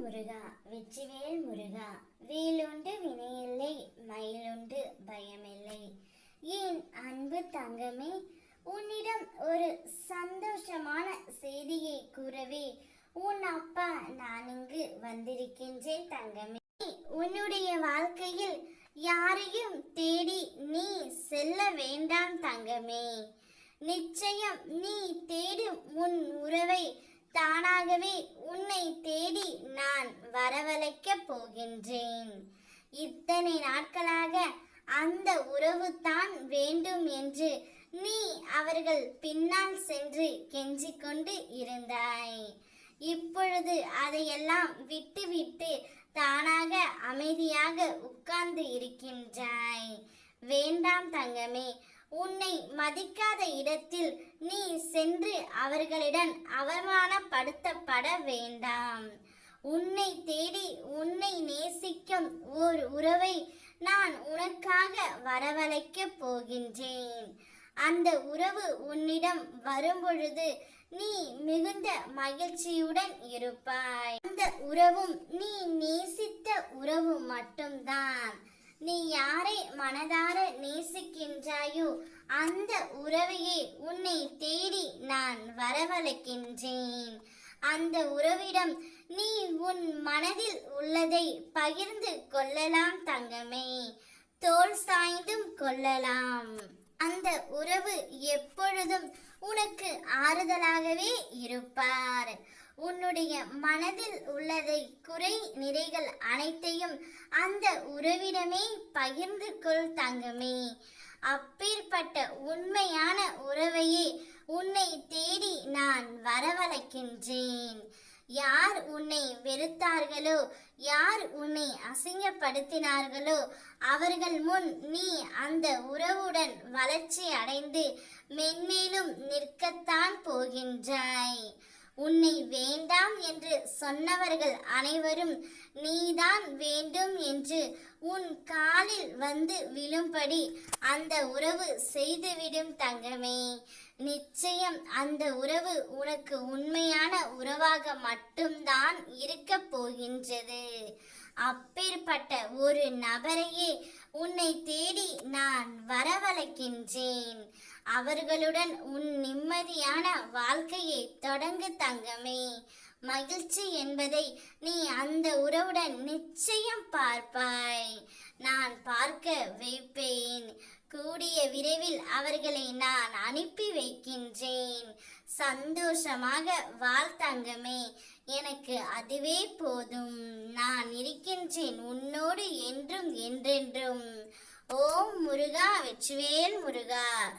முருகா வெற்றிவேல் முருகா வேலுண்டு வினையில்லை மயிலுண்டு பயமில்லை. ஏன் அன்பு தங்கமே உன்னிடம் ஒரு சந்தோஷமான செய்தியை கூறவே உன் அப்பா நான் இங்கு வந்திருக்கின்றேன் தங்கமே. உன்னுடைய வாழ்க்கையில் யாரையும் தேடி நீ செல்ல வேண்டாம் தங்கமே. நிச்சயம் நீ தேடும் உன் உறவை தானாகவே உன்னை வரவழைக்கப் போகின்றேன். இத்தனை நாட்களாக அந்த உறவு தான் வேண்டும் என்று நீ அவர்கள் பின்னால் சென்று கெஞ்சிக் கொண்டு இருந்தாய். இப்பொழுது அதையெல்லாம் விட்டுவிட்டு தானாக அமைதியாக உட்கார்ந்து இருக்கின்றாய். வேண்டாம் தங்கமே உன்னை மதிக்காத இடத்தில் நீ சென்று அவர்களிடம் அவமானப்படுத்தப்பட வேண்டாம். உன்னை தேடி உன்னை நேசிக்கும் ஓர் உறவை நான் உனக்காக வரவழைக்கப் போகின்றேன். அந்த உறவு உன்னிடம் வரும்பொழுது நீ மிகுந்த மகிழ்ச்சியுடன் இருப்பாய். அந்த உறவும் நீ நேசித்த உறவு மட்டும்தான். நீ யாரை மனதார நேசிக்கின்றாயோ அந்த உறவையே உன்னை தேடி நான் வரவழைக்கின்றேன். அந்த உறவிடம் நீ உன் மனதில் உள்ளதை பகிர்ந்து கொள்ளலாம் தங்கமே. தோல் சாய்ந்தும் கொள்ளலாம். அந்த உறவு எப்பொழுதும் உனக்கு ஆறுதலாகவே இருப்பார். உன்னுடைய மனதில் உள்ளதை குறை நிறைகள் அனைத்தையும் அந்த உறவிடமே பகிர்ந்து கொள் தங்கமே. அப்பேற்பட்ட உண்மையான உறவையே உன்னை தேடி நான் வரவழைக்கின்றேன். யார் உன்னை வெறுத்தார்களோ? யார் உன்னை அசிங்கப்படுத்தினார்களோ? அவர்கள் முன் நீ அந்த உறவுடன் வளர்ச்சி அடைந்து மென்மேலும் நிற்கத்தான் போகின்றாய். உன்னை வேண்டாம் என்று சொன்னவர்கள் அனைவரும் நீதான் வேண்டும் என்று உன் காலில் வந்து விழும்படி அந்த உறவு செய்துவிடும் தங்கமே. நிச்சயம் அந்த உறவு உனக்கு உண்மையான உறவாக மட்டும்தான் இருக்கப் போகின்றது. அப்பேற்பட்ட ஒரு நபரையே உன்னை தேடி நான் வரவழைக்கின்றேன். அவர்களுடன் உன் நிம்மதியான வாழ்க்கையை தொடங்கு தங்கமே. மகிழ்ச்சி என்பதை நீ அந்த உறவுடன் நிச்சயம் பார்ப்பாய். நான் பார்க்க வைப்பேன். கூடிய விரைவில் அவர்களை நான் அனுப்பி வைக்கின்றேன். சந்தோஷமாக வாழ்த்தங்கமே எனக்கு அதுவே போதும். நான் இருக்கின்றேன் உன்னோடு என்றும் என்றென்றும். ஓம் முருகா வெச்சுவேல் முருகா.